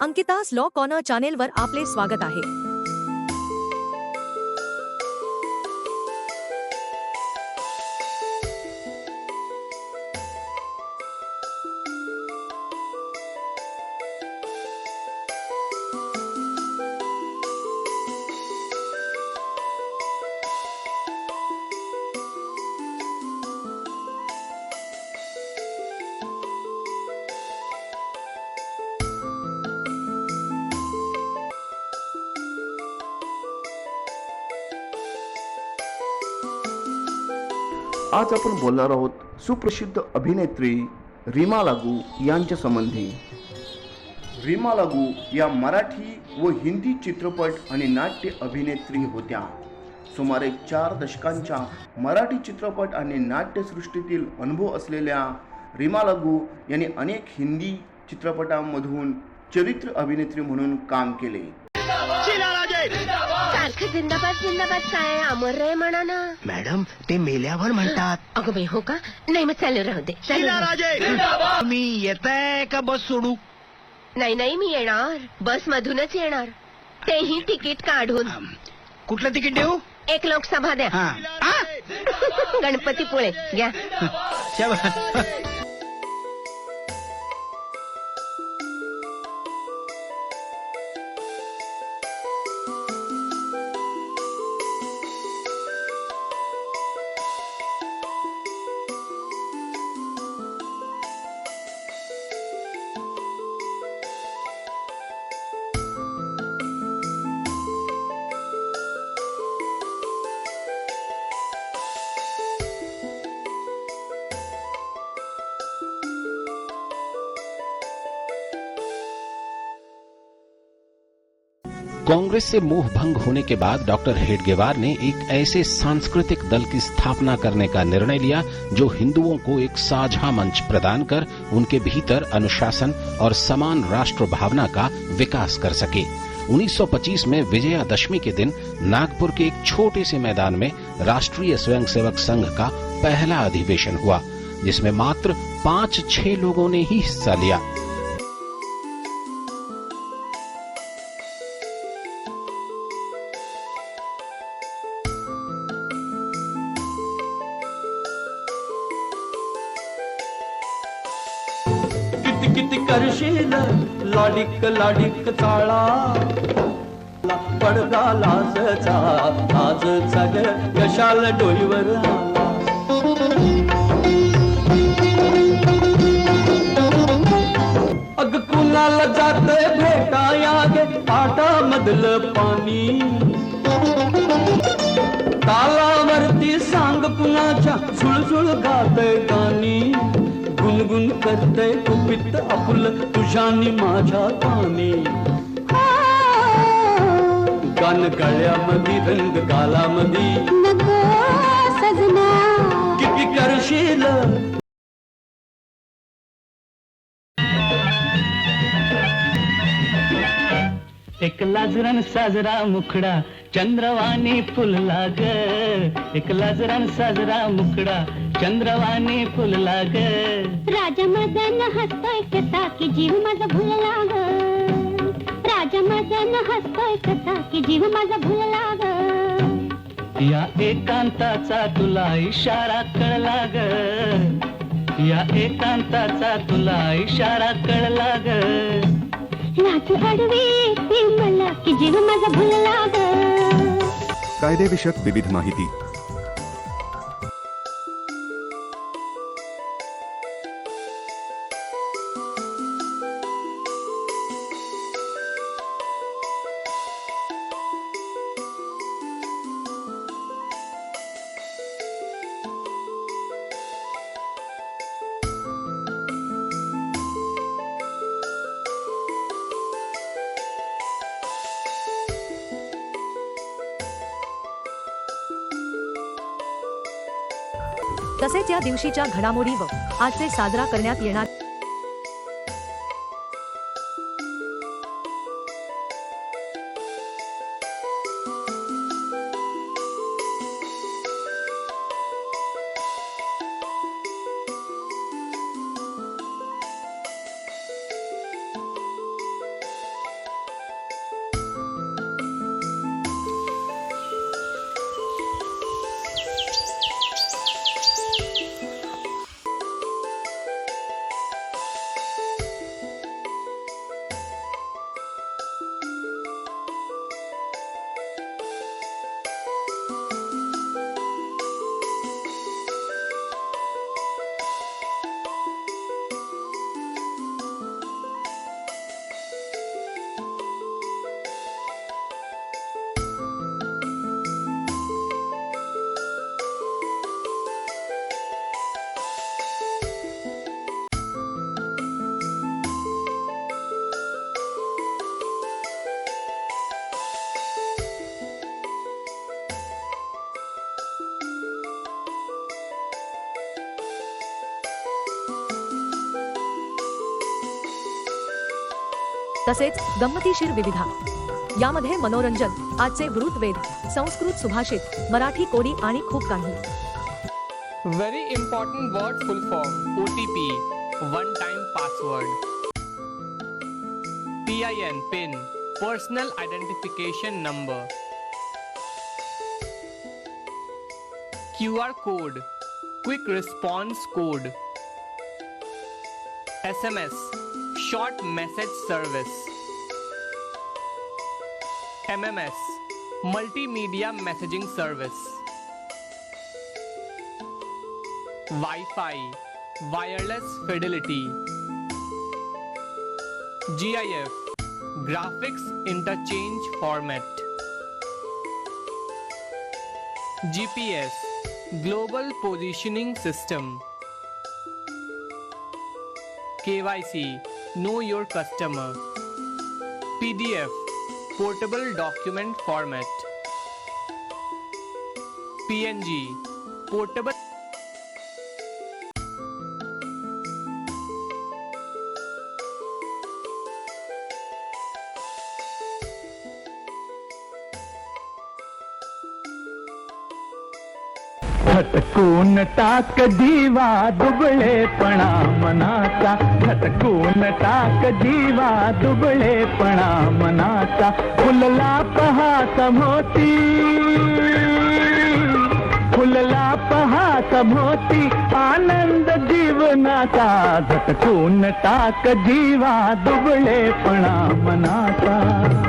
अंकितास law corner चॅनेलवर आपले स्वागत आहे. आज आपण बोलणार आहोत सुप्रसिद्ध अभिनेत्री रीमा लागू यांच्या संबंधी. रीमा लागू या मराठी व हिंदी चित्रपट आणि नाट्य अभिनेत्री होत्या. सुमारे चार दशकांच्या मराठी चित्रपट आणि नाट्यसृष्टीतील अनुभव असलेल्या रीमा लागू यांनी अनेक हिंदी चित्रपटांमधून चरित्र अभिनेत्री म्हणून काम केले. सारखं जिंदाबाद जिंदाबाद काय अमर रे म्हणा ना मॅडम ते मेल्यावर म्हणतात. अगं बाई हो का? नाही मग चालू राहू दे. चालू राहू दे. येत आहे का बस सोडू? नाही नाही मी येणार. बस मधूनच येणार. तेही तिकीट काढून. कुठलं तिकीट देऊ? एक लोकसभा द्या. हा. आ? गणपतीपुळे. घ्या. शाबास. कांग्रेस से मोह भंग होने के बाद डॉक्टर हेडगेवार ने एक ऐसे सांस्कृतिक दल की स्थापना करने का निर्णय लिया, जो हिंदुओं को एक साझा मंच प्रदान कर उनके भीतर अनुशासन और समान राष्ट्र भावना का विकास कर सके। 1925 में विजयादशमी के दिन नागपुर के एक छोटे से मैदान में राष्ट्रीय स्वयंसेवक संघ का पहला अधिवेशन हुआ, जिसमें मात्र पाँच छह लोगों ने ही हिस्सा लिया। किती करशील? लाडिक लाडिक चाळा. पडदा लाजचा आज सग कशाल डोईवर आला. अग कुणाला जात भेटाया गे पाटा मधलं पाणी. तालावरती सांग कुणाच्या सुळसुळ गात गाणी. गुणगुण करतय कुपित आपुल तुझ्यानी माझ्या कानी. गान गळ्यामध्ये रंग गालामध्ये किती करशील? एक लाजरान साजरा मुखडा चंद्रवाणी फुलला ग एक लाजरान साजरा मुखडा चंद्रवाणी फुलला ग राजा मदन हसतोय कसा की जीव माझा भुलला ग राजा मदन हसतोय कसा की जीव माझा भुलला ग या एकांताचा तुला इशारा कळला ग या एकांताचा तुला इशारा कळला ग लाज अडवी ती मला की जीव माझा भुलला ग कायदेविषयक विविध माहिती. तसेच या दिवशीच्या घडामोडी व आजचे साजरा करण्यात येणार तसेच गमतीशीर विविधा. यामध्ये मनोरंजन आजचे वृत वेद संस्कृत सुभाषित मराठी कोरी आणि खूप काही. Very important word full form O T P one time password P I N pin personal identification number Q R code quick response code S M S short message service MMS multimedia messaging service Wi-Fi, wireless fidelity. GIF, graphics interchange format. GPS, global positioning system. KYC, know your customer. PDF, portable document format. PNG, portable खटकून टाक जीवा दुबळेपणा मनाचा. खटकून टाक जीवा दुबळेपणा मनाचा. फुलला पहा मोती फुलला पहा मोती आनंद जीवनाचा. झटकून टाक जीवा दुबळेपणा मनाचा.